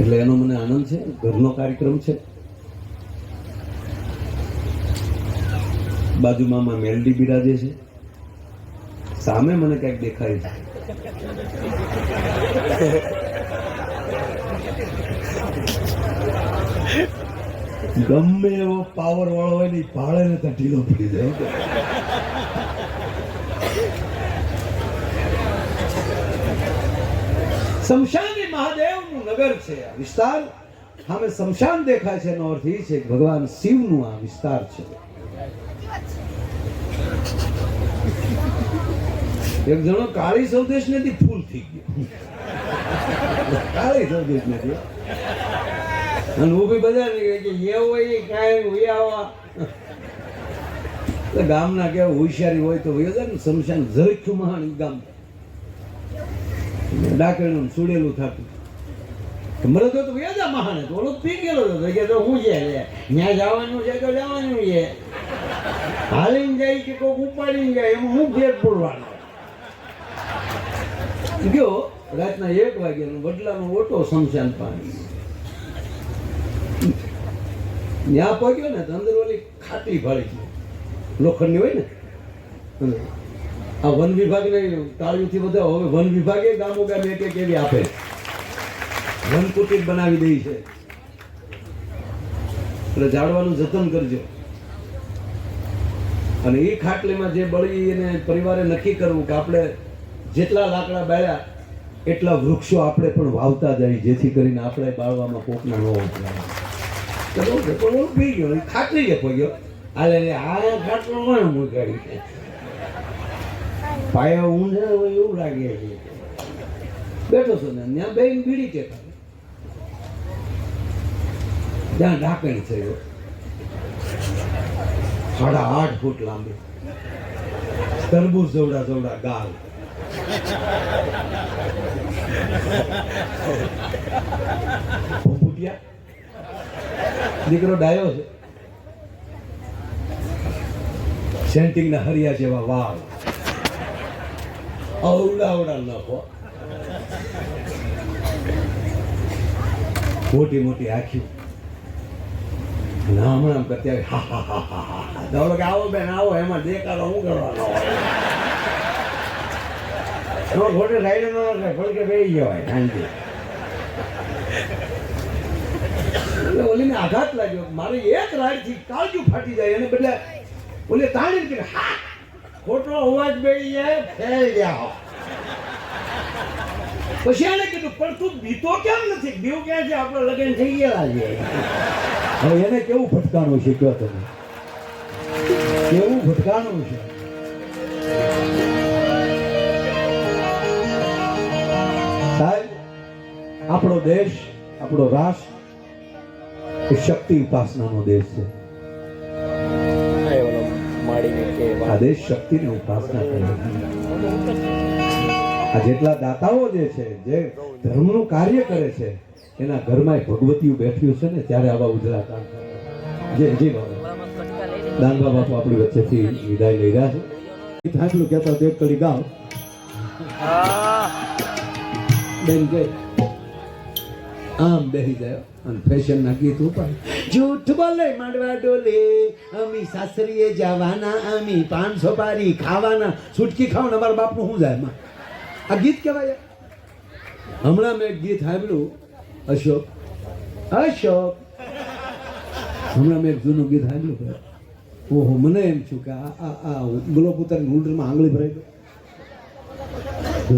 એટલે એનો મને આનંદ છે, ઘરનો કાર્યક્રમ છે. બાજુમાં માં મેલડી બિરાજે છે. સામે મને કંઈક દેખાય છે. ગમે એવો પાવર વાળો હોય ને ભાડે ને તો ઢીલો પડી જાય. શમશાન એ મહાદેવનું નગર છે વિસ્તાર. સામે શમશાન દેખાય છે એનો અર્થ એ છે કે ભગવાન શિવનું આ વિસ્તાર છે. એક જણો કાળી સૌદેશ નથી, ફૂલ થઈ ગયો. કાળી સૌદેશ નથી. અને ઊભી બધા કે એવું હોય કાંઈ તો ગામના કેવા હોશિયારી હોય તો હોય ને શમશાન ઝરખ્યું મહાન ગામ. ડાકણું સુડેલું થતું. મરે તો વ્યાજા મહાને તો ઓલો પી ગયેલો હતો. કે તો હું છે ત્યાં જવાનું છે તો જવાનું છે. હાલીને જાય કે કોઈક ઉપાડીને જાય, એમાં હું ફેર પડવાનો? ગયો રાતના એક વાગ્યાનો વડલાનો ઓટો શમશાન પાણી ત્યાં પહોંચ્યો ને અંદર ઓલી ખાતરી ભાળી લોખંડની હોય ને. આ વન વિભાગને તાળીઓથી બધા હવે વન વિભાગે ગામો ગામે એક એક એવી આપે. વન કુટીર બનાવી દઈ છે. એટલે ઝાડવાનું જતન કરજો. અને એ ખાટલીમાં જે બળી એને પરિવારે નક્કી કરવું કે આપણે જેટલા લાકડા બાળ્યા એટલા વૃક્ષો આપણે પણ વાવતા જાય જેથી કરીને આપણે બાળવામાં કોકના ન હોય ઓલો પી ગયો ખાટલી જે પગ્યો. આલે લે, આ ખાટલો કોણે મૂકાડી પાયા ઊંધા હોય એવું લાગે છે. બેઠો છો ને? ત્યાં બેન બીડી કે ત્યાં ઢાંકણ થયો સાડા આઠ ફૂટ લાંબી. તરબૂજ જવડા જવડા ગાલ. દીકરો ડાયો છે. સેન્ટિંગના હરિયા જેવા વાળ. અવડા અવડા નખો. મોટી મોટી આંખી. ના હમણાં અત્યારે હા હા હા હા હા દોડો કે આવો બેન, આવો, એમાં દેખાડો હું કરવાનો એમાં ખોટે સાઈડ નો નખાય ફળકે બેસી જવાય, શાંતિ. આઘાત લાગ્યો. મારે એક રાડથી કાળજું ફાટી જાય, એને બદલે ઓલી તાણી કે હા, ખોટો અવાજ બેસી જાય જાઓ પછી એને કીધું પણ તું બીતો કેમ નથી? બીવ ક્યાં છે? આપણે લગ્ન થઈ ગયેલા છે. હવે એને કેવું ભટકાણું છે કયો તમે? કેવું ભટકાણું છે? સાહેબ આપણો દેશ આપણો રાષ્ટ્ર એ શક્તિ ઉપાસનાનો દેશ છે. આ દેશ શક્તિની ઉપાસના કરે છે. આ જેટલા દાતાઓ જે છે, જે ધર્મનું કાર્ય કરે છે, એના ઘરમાં ભગવતીઓ બેઠ્યું છે ને, ત્યારે આવા ઉજળા કામ જે જે દાન બાબા. તો આપણી વચ્ચેથી વિદાય લઈ રહ્યા છે. થાકલું કહેતા તો એક કડી બેન કે આમ બેહી જાય. અને ફેશન ના ગીત ઉપર જૂઠ બોલે માંડવા ડોલે, અમી સાસરીએ જવાના, અમી પાન સોપારી ખાવાના છૂટકી ખાવાના, અમારા બાપનું શું જાય એમાં? આ ગીત કહેવાય. હમણાં મેં એક ગીત સાંભળ્યું, અશોક. અશોક. હમણાં મેં એક જૂનું ગીત સાંભળ્યું ઓહો, મને એમ છું કે આ આ આ પોતાની હુંડરમાં આંગળી ભરાઈ ગઈ.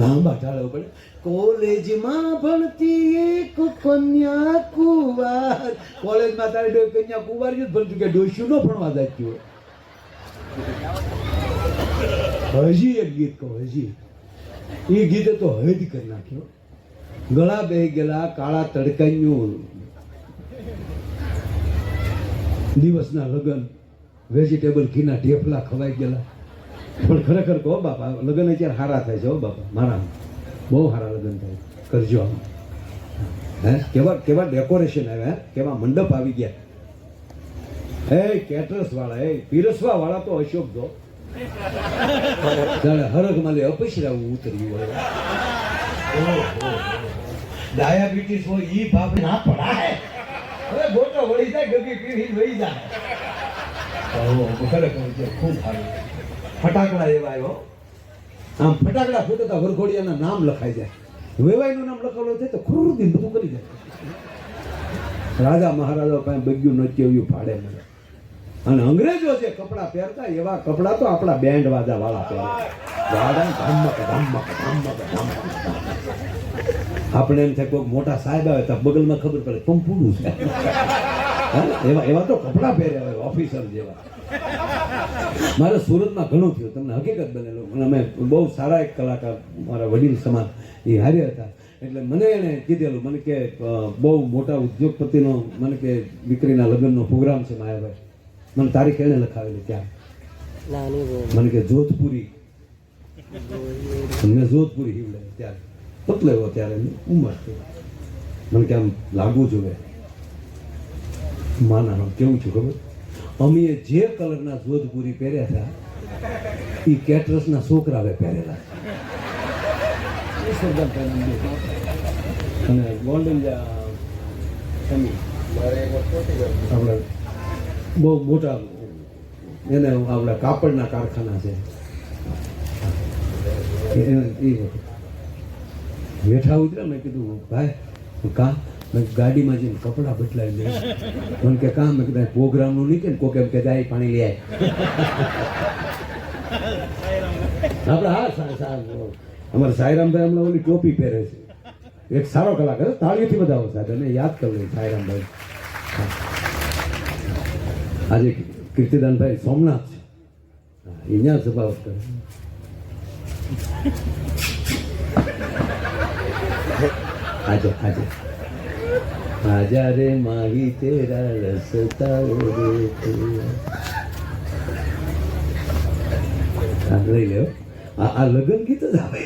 લાંબા ટાળો પડે કોલેજમાં ભણતી એક કન્યા કુવાર. કોલેજમાં તારી ડો કન્યા કુવાર જ ભણતું કે ડોસ્યું નો ભણવા દાચ્યું હજી એક ગીત કહો, હજી. એ ગીતે તો હદ કરી નાખ્યો. ગળા બે ગયેલા કાળા તડકાઈયું દિવસના લગ્ન. વેજીટેબલ ઘીના ઢેફલા ખવાઈ ગયેલા. પણ ખરેખર કહો બાપા, લગ્ન અત્યારે સારા થાય છે બાપા, મારા. બહુ સારા લગ્ન થાય કરજો આમ. હે? કેવા કેવા ડેકોરેશન આવ્યા કેવા મંડપ આવી ગયા. હે કેટરસ વાળા હે પીરસવા વાળા તો અશોક જો. જાણે હરખ માલે અપસરાવું ઉતર્યું હોય. ડાયાબિટીસ હોય ઈ બાપ ના પડાય હવે ગોટો વળી જાય ગગી પીવી વળી જાય. ઓહો, ખરેખર છે, ખૂબ સારું. ફટાકડા એવા આવ્યો. આમ ફટાકડા ફૂટતા વરઘોડિયાના નામ લખાઈ જાય. વેવાઈનું નામ લખાવેલું છે તો ખુરદી બધું કરી જાય. રાજા મહારાજા પાસે બગ્યું નચ્યું એવું ભાડે મળે. અને અંગ્રેજો જે કપડાં પહેરતા એવા કપડાં તો આપણા બેન્ડ વાજા વાળા આપણે એમ થાય કોઈ મોટા સાહેબ આવે તો બગલમાં ખબર પડે, પંપુડું છે? એવા એવા તો કપડાં પહેર્યા હોય ઓફિસર જેવા. મારે સુરતમાં ઘણું થયું, તમને હકીકત બનેલું. અને અમે બહુ સારા એક કલાકાર, મારા વડીલ સમાન એ હાર્યા હતા. એટલે મને એણે કીધેલું, મને કે બહુ મોટા ઉદ્યોગપતિનો, મને કે, દીકરીના લગ્નનો પ્રોગ્રામ છે માયાભાઈ. મને તારીખ એણે લખાવેલી ત્યાં. મને કે જોધપુરી. મેં જોધપુરી હિવડે ત્યારે. પતલો એવો ત્યારે ઉંમર મને કે આમ લાગવું જોઈએ માના હું કેવું છું ખબર? અમે જે કલરના જોધપુરી પહેર્યા હતા એ કેટરસના છોકરાવે પહેરેલા. અને ગોલ્ડન આપણે બહુ મોટા એને આપણા કાપડના કારખાના છે. બેઠા ઉતર્યા, મેં કીધું, ભાઈ કા? મેં ગાડીમાં જઈને કપડાં બદલાવી દે મને કે કામ મેં કીધું પ્રોગ્રામનું કે ને? કોક એમ કે, જાય, પાણી લે આપણે હા સારું સારું અમારે સાયરામભાઈ હમણાં ઓલી ટોપી પહેરે છે. એક સારો કલાકાર, તાળીઓથી બધા સાહેબ, એને યાદ કરવું સાયરામભાઈ. આજે કીર્તિદાનભાઈ સોમનાથ છે. એ અહીંયા સભા કરે આજે આજે. આજા રે માહી તેરા રસતા લઈ લ્યો. આ લગ્ન ગીત જ આવે.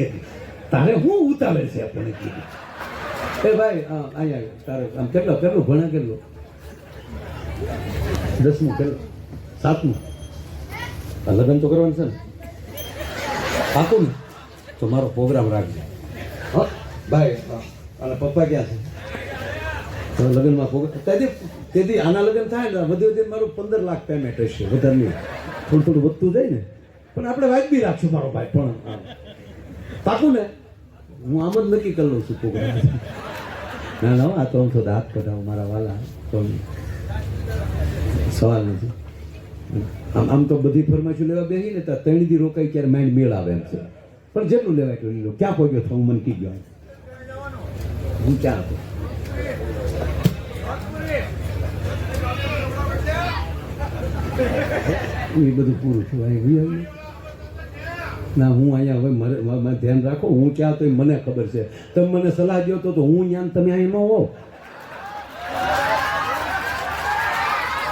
તારે હું ઉતાવે છે આપણને કીધું? એ ભાઈ અહીંયા, તારે, આમ કેટલો, કેટલું, ભણે કેટલું? દસમું કેટલું સાતમું. લગ્ન તો કરવાનું છે ને. પાકું ને? તો મારો પ્રોગ્રામ રાખજો. હા ભાઈ હા. અને પપ્પા ક્યાં છે? તો લગ્નમાં પ્રોગ્રામ તેથી તેથી આના લગ્ન થાય ને વધુ વધુ મારું પંદર લાખ પેમેન્ટ હશે વધારે નહીં થોડું થોડું વધતું જાય ને. પણ આપણે વાજબી રાખશું મારો ભાઈ પણ પાકું ને? હું આમ જ નક્કી કરી લઉં છું પ્રોગ્રામ ના ના આ તો થોડા હાથ કઢાવો મારા વાલા. તો સવાલ નથી. આમ આમ તો બધી ફરમાઈશું લેવા બેસી ને તો ત્રણ દી રોકાય ક્યારે માઇન્ડ મેળ આવે એમ છે. પણ જેટલું લેવાય એટલું લીધું ક્યાં પહોંચ્યો હું મને કી ગયો હું ક્યાં હતો? એ બધું પૂરું થયું અહીં ના, હું અહીંયા હવે મારે ધ્યાન રાખો. હું ક્યાં તો મને ખબર છે. તમે મને સલાહ દો તો હું અહીંયા તમે અહીં ન હોવ.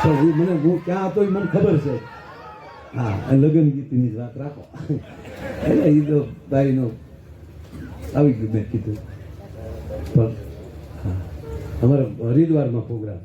તો એ મને હું ક્યાં હતો એ મને ખબર છે. હા લગ્ન ગીતની વાત રાખો. એટલે એ તો ભાઈનો આવી ગયું મેં કીધું. પણ, હા, અમારે હરિદ્વારમાં પ્રોગ્રામ.